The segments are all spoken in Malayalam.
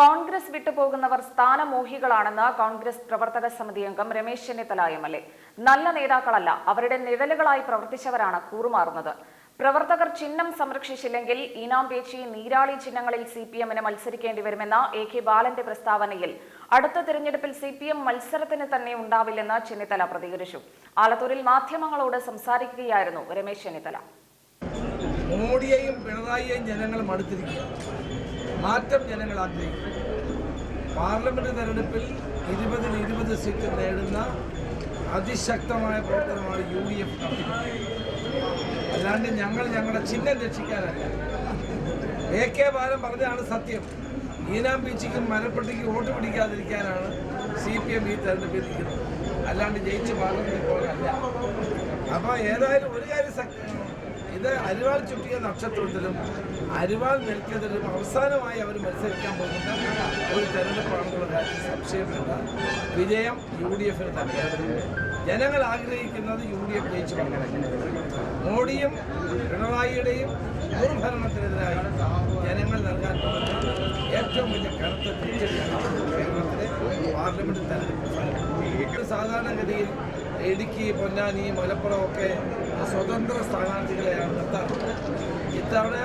കോൺഗ്രസ് വിട്ടുപോകുന്നവർ സ്ഥാനമോഹികളാണെന്ന് കോൺഗ്രസ് പ്രവർത്തക സമിതി അംഗം Ramesh Chennithala M L A നല്ല നേതാക്കളല്ല അവരുടെ നിഴലുകളായി പ്രവർത്തിച്ചവരാണ് കൂറുമാറുന്നത്. പ്രവർത്തകർ ചിഹ്നം സംരക്ഷിച്ചില്ലെങ്കിൽ ഈനാം പേച്ചി നീരാളി ചിഹ്നങ്ങളിൽ സി പി എമ്മിന് മത്സരിക്കേണ്ടി വരുമെന്ന എ കെ ബാലന്റെ പ്രസ്താവനയിൽ അടുത്ത തിരഞ്ഞെടുപ്പിൽ സി പി എം മത്സരത്തിന് തന്നെ ഉണ്ടാവില്ലെന്ന് ചെന്നിത്തല പ്രതികരിച്ചു. ആലത്തൂരിൽ മാധ്യമങ്ങളോട് സംസാരിക്കുകയായിരുന്നു രമേശ് ചെന്നിത്തല. മോഡിയെയും പിണറായിയെയും ജനങ്ങൾ മടുത്തിരിക്കുക മാറ്റം ജനങ്ങൾ ആഗ്രഹിക്കും പാർലമെന്റ് തെരഞ്ഞെടുപ്പിൽ ഇരുപതിൽ ഇരുപത് സീറ്റ് നേടുന്ന അതിശക്തമായ പ്രവർത്തനമാണ് യു ഡി എഫ് അല്ലാണ്ട് ഞങ്ങൾ ഞങ്ങളുടെ ചിഹ്നം രക്ഷിക്കാനല്ല. എ കെ ബാലൻ പറഞ്ഞതാണ് സത്യം. ഈനാം ബീച്ചിക്കും മരപ്പെട്ടിക്കും വോട്ട് പിടിക്കാതിരിക്കാനാണ് സി പി എം ഈ തെരഞ്ഞെടുപ്പിൽ നിൽക്കുന്നത്. അല്ലാണ്ട് ജയിച്ച് പാർലമെന്റിൽ പോകാനല്ല. അപ്പോൾ ഏതായാലും ഒരു കാര്യം ഇത് അരിവാൾ ചുറ്റിയ നക്ഷത്രത്തിലും അരിവാൾ നിൽക്കുന്നതിലും അവസാനമായി അവർ മത്സരിക്കാൻ പോകുന്ന ഒരു തെരഞ്ഞെടുപ്പാണെന്നുള്ള കാര്യത്തിൽ സംശയമില്ല. വിജയം യു ഡി എഫിന് തന്നെയാണ് ജനങ്ങൾ ആഗ്രഹിക്കുന്നത് യു ഡി എഫ് ജയിച്ചു മോഡിയും പിണറായിയുടെയും ദുർഭരണത്തിനെതിരായി ജനങ്ങൾ നൽകാൻ ഏറ്റവും വലിയ കനത്ത തിരിച്ചടിയാണ് കേരളത്തിലെ പാർലമെന്റ് തെരഞ്ഞെടുപ്പ് സാധാരണഗതിയിൽ ഇടുക്കി പൊന്നാനി മലപ്പുറം ഒക്കെ സ്വതന്ത്ര സ്ഥാനാർത്ഥികളെയാണ് നിർത്താറുള്ളത് ഇത്തവണ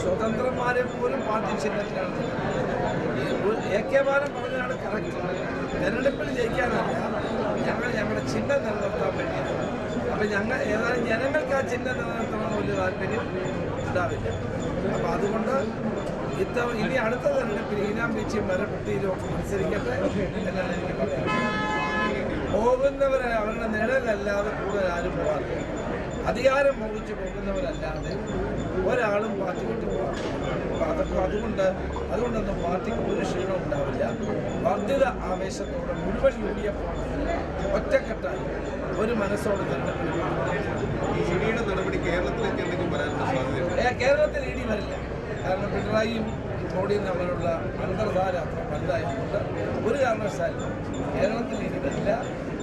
സ്വതന്ത്രന്മാരെ പോലും പാർട്ടി ചിഹ്നത്തിലാണ്. എ കെ ബാലൻ പറഞ്ഞതാണ് കറക്റ്റ് തെരഞ്ഞെടുപ്പിൽ ജയിക്കാനല്ല. ഞങ്ങൾ ഞങ്ങളുടെ ചിഹ്നം നിലനിർത്താൻ വേണ്ടിയാണ്. അപ്പം ഞങ്ങൾ ഏതായാലും ജനങ്ങൾക്ക് ആ ചിഹ്നം നിലനിർത്തണം വലിയ താല്പര്യം ഉണ്ടാവില്ല. അപ്പം അതുകൊണ്ട് ഇത്തവണ ഇനി അടുത്ത തെരഞ്ഞെടുപ്പിൽ ഈനാം ബീച്ചും മരപ്പെട്ടിയിലും ഒക്കെ മത്സരിക്കട്ടെ എന്നാണ് എനിക്ക് പറയാനുള്ളത്. പോകുന്നവരെ അവരുടെ നിഴലല്ലാതെ കൂടുതൽ ആരും പോകാറില്ല. അധികാരം മോഹിച്ച് പോകുന്നവരല്ലാതെ ഒരാളും പാർട്ടി വിട്ടു പോകാറില്ല അതുകൊണ്ട് അതുകൊണ്ടൊന്നും പാർട്ടിക്ക് ഒരു ക്ഷീണം ഉണ്ടാവില്ല. വർദ്ധിത ആവേശത്തോടെ മുഴുവൻ യു ഡി എഫ് ഒറ്റക്കെട്ടായി ഒരു മനസ്സോടെ തന്നെ നടപടി കേരളത്തിലേക്ക് എന്തെങ്കിലും വരാനുള്ള കേരളത്തിൽ ഇടി വരില്ല. കാരണം പിണറായിയും മോഡിയും തമ്മിലുള്ള അന്തർധാര അത്ര ഒരു കാരണവശാലും കേരളത്തിൽ ഇനി വരില്ല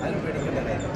അതിന് പേടിക്കേണ്ട കാര്യം